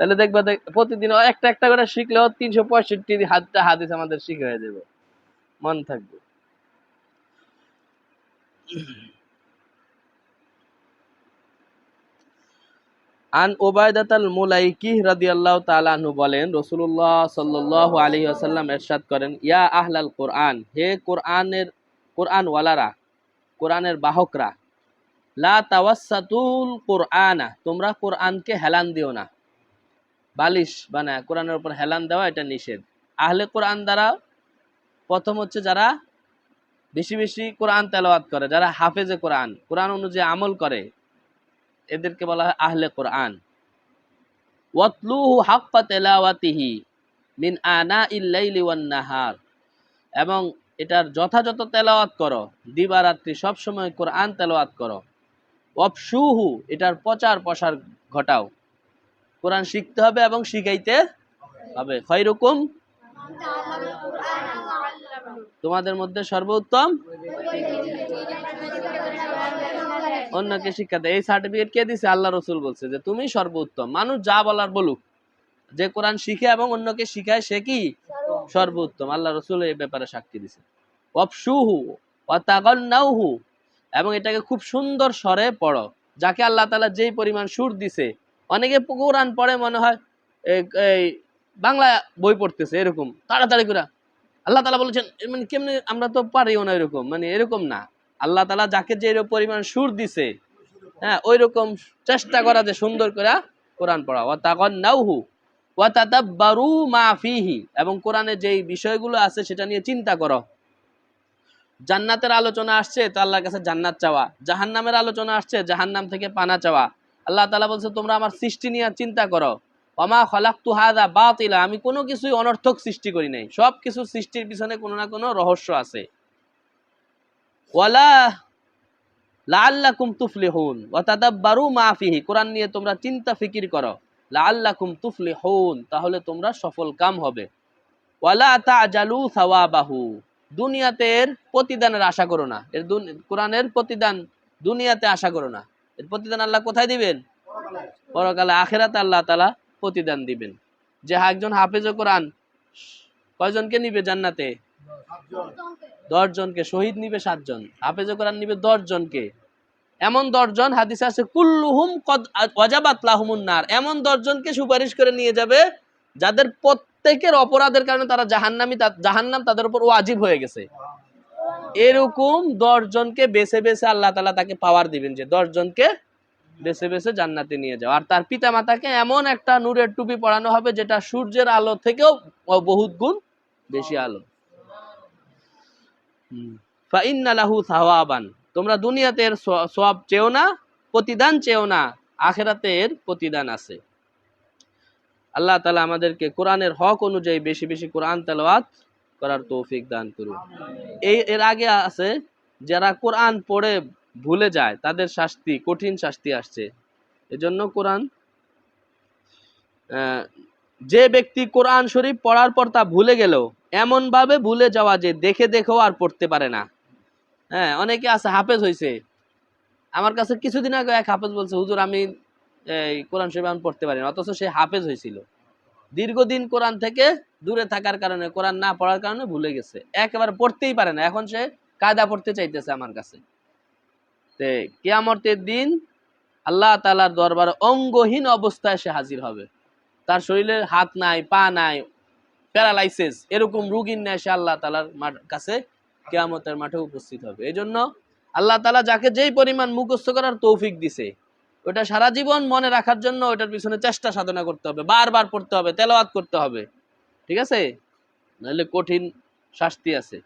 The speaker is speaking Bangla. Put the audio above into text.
তাহলে দেখবা দেখ- প্রতিদিন একটা একটা করে শিখলেও তিনশো পঁয়ষট্টি হাতটা হাদিস আমাদের শিখে হয়ে যাবে। মন থাকবে। আন মুলাইকি বলেন করেন, ইয়া আহলাল কোরআন, হে কোরআনের কোরআন ওয়ালারা কোরআনের বাহকরা, লা তাওয়াসসাতুল কোরআনা, তোমরা কোরআনকে হেলান দিও না। বালিশ বানায়, কোরআনের উপর হেলান দেওয়া, এটা নিষেধ। আহলে কোরআন দ্বারা প্রথম হচ্ছে যারা বেশি বেশি কোরআন তেলাওয়াত করে, যারা হাফেজে কোরআন কোরআন অনুযায়ী আমল করে, এদেরকে বলা হয় আহলে কোরআন। ওয়াতলুহু হাক্কা তেলাওয়াতিহি মিন আনা ইল্লাইলি ওয়ান নাহার। এবং এটার যথাযথ তেলাওয়াত করো, দিবারাত্রি সব সময় কোরআন তেলাওয়াত করো। অপসুহু এটার প্রচার প্রসার ঘটাও। কোরআন শিখতে হবে এবং শিখাইতে হবে। খৈরুকুম তোমাদের মধ্যে সর্বোত্তম অন্যকে শিক্ষা দেয়। এই সার্টিফিকেট কে দিছে? আল্লাহ রসুল বলছে যে, তুমি সর্বোত্তম। মানুষ যা বলার বলুক, যে কোরআন শিখে এবং অন্যকে শিখায়, সে কি? সর্বোত্তম। আল্লাহ রসুল এই ব্যাপারে সাক্ষী দিছে। অপসুহু অতাগন্নাউহু এবং এটাকে খুব সুন্দর স্বরে পড়ো, যাকে আল্লাহ তালা যেই পরিমাণ সুর দিছে অনেকে কোরআন পড়ে মনে হয় এই- বাংলা বই পড়তেছে এরকম, তাড়াতাড়ি করে। আল্লাহ তালা বলেছেন মানে কেমনি আমরা তো পারিও না এরকম মানে এরকম না। আল্লাহ তালা যাকে যে পরিমাণ সুর দিছে হ্যাঁ ওই রকম চেষ্টা করা যে সুন্দর করে কোরআন পড়া। ও তাকন নাউহু ও তাতাব্বারু মা ফিহি, এবং কোরআনে যেই বিষয়গুলো আছে সেটা নিয়ে চিন্তা করো। জান্নাতের আলোচনা আসছে, তো আল্লাহর কাছে জান্নাত চাওয়া। জাহান্নামের আলোচনা আসছে, জাহান্নাম থেকে পানা চাওয়া। আল্লাহ তালা বলছে, তোমরা আমার সৃষ্টি নিয়ে চিন্তা করো। অমা খলাক্তু হাদা বাতিলা। আমি কোনো কিছুই অনর্থক সৃষ্টি করি নাই। সব কিছু সৃষ্টির পিছনে কোনো না কোনো রহস্য আছে। কোরআন নিয়ে তোমরা চিন্তা ফিকির করো। লাআল্লাকুম তুফলিহুন, তাহলে তোমরা সফল কাম হবে। ওয়ালা তাজালু সাওয়াবাহু, দুনিয়াতে এর প্রতিদানের আশা করো না। এর কোরআনের প্রতিদান দুনিয়াতে আশা করো না। এর প্রতিদান আল্লাহ কোথায় দিবেন? পরকালে আখেরাতে আল্লাহ তালা প্রতিদান দিবেন। যে একজন হাফেজ কোরআন কয়জনকে নিবে জান্নাতে? দশ জনকে শহীদ নিবে সাতজন। হাফেজ কোরআন নিবে দশ জনকে এমন দশজন, হাদিসে আছে, কুল্লুহুম অজাবাত লাহুমুন নার। এমন দশজনকে সুপারিশ করে নিয়ে যাবে, যাদের প্রত্যেকের অপরাধের কারণে তারা জাহান্নামি জাহান্নাম তাদের উপর ওয়াজিব হয়ে গেছে। এরকম দশজনকে বেছে বেছে আল্লাহ তালা তাকে পাওয়ার দিবেন যে দশজনকে বেছে বেছে জান্নাতে নিয়ে যাও। আর তার পিতা মাতাকে এমন একটা নূরের টুপি পরানো হবে যেটা সূর্যের আলো থেকেও বহুত গুণ বেশি আলো। তোমরা দুনিয়াতে এর সওয়াব চেও না, প্রতিদান চেও না, আখেরাতে এর প্রতিদান আছে। আল্লাহ তালা আমাদেরকে কোরআনের হক অনুযায়ী বেশি বেশি কোরআন তেলাওয়াত করার তৌফিক দান করুন। এই, এর আগে আছে, যারা কোরআন পড়ে ভুলে যায়, তাদের শাস্তি, কঠিন শাস্তি আসছে। এজন্য কোরআন যে ব্যক্তি কোরআন শরীফ পড়ার পর তা ভুলে গেল এমন ভাবে ভুলে যাওয়া যে দেখে দেখেও আর পড়তে পারে না। হ্যাঁ অনেকে আছে, হাফেজ হয়েছে আমার কাছে কিছুদিন আগে এক হাফেজ বলছে, হুজুর, আমি, এই কোরআন শরীফ আমি পড়তে পারি না। অথচ সে হাফেজ হয়েছিল দীর্ঘদিন কোরআন থেকে দূরে থাকার কারণে, কোরআন না পড়ার কারণে ভুলে গেছে। একেবারে পড়তেই পারে না। এখন সে কায়দা পড়তে চাইতেছে আমার কাছে। তে কিয়ামতের দিন আল্লাহ তালার দরবারে অঙ্গহীন অবস্থায় সে হাজির হবে। তার শরীরে হাত নাই, পা নাই, প্যারালাইসিস, এরকম রুগীর নেয় সে আল্লাহ তালার কাছে কেয়ামতের মাঠে উপস্থিত হবে। এই জন্য আল্লাহ তালা যাকে যেই পরিমাণ মুখস্থ করার তৌফিক দিছে ওটা সারা জীবন মনে রাখার জন্য ওটার পিছনে চেষ্টা সাধনা করতে হবে, বারবার পড়তে হবে, তেলাওয়াত করতে হবে। ঠিক আছে? নাহলে কঠিন শাস্তি আছে।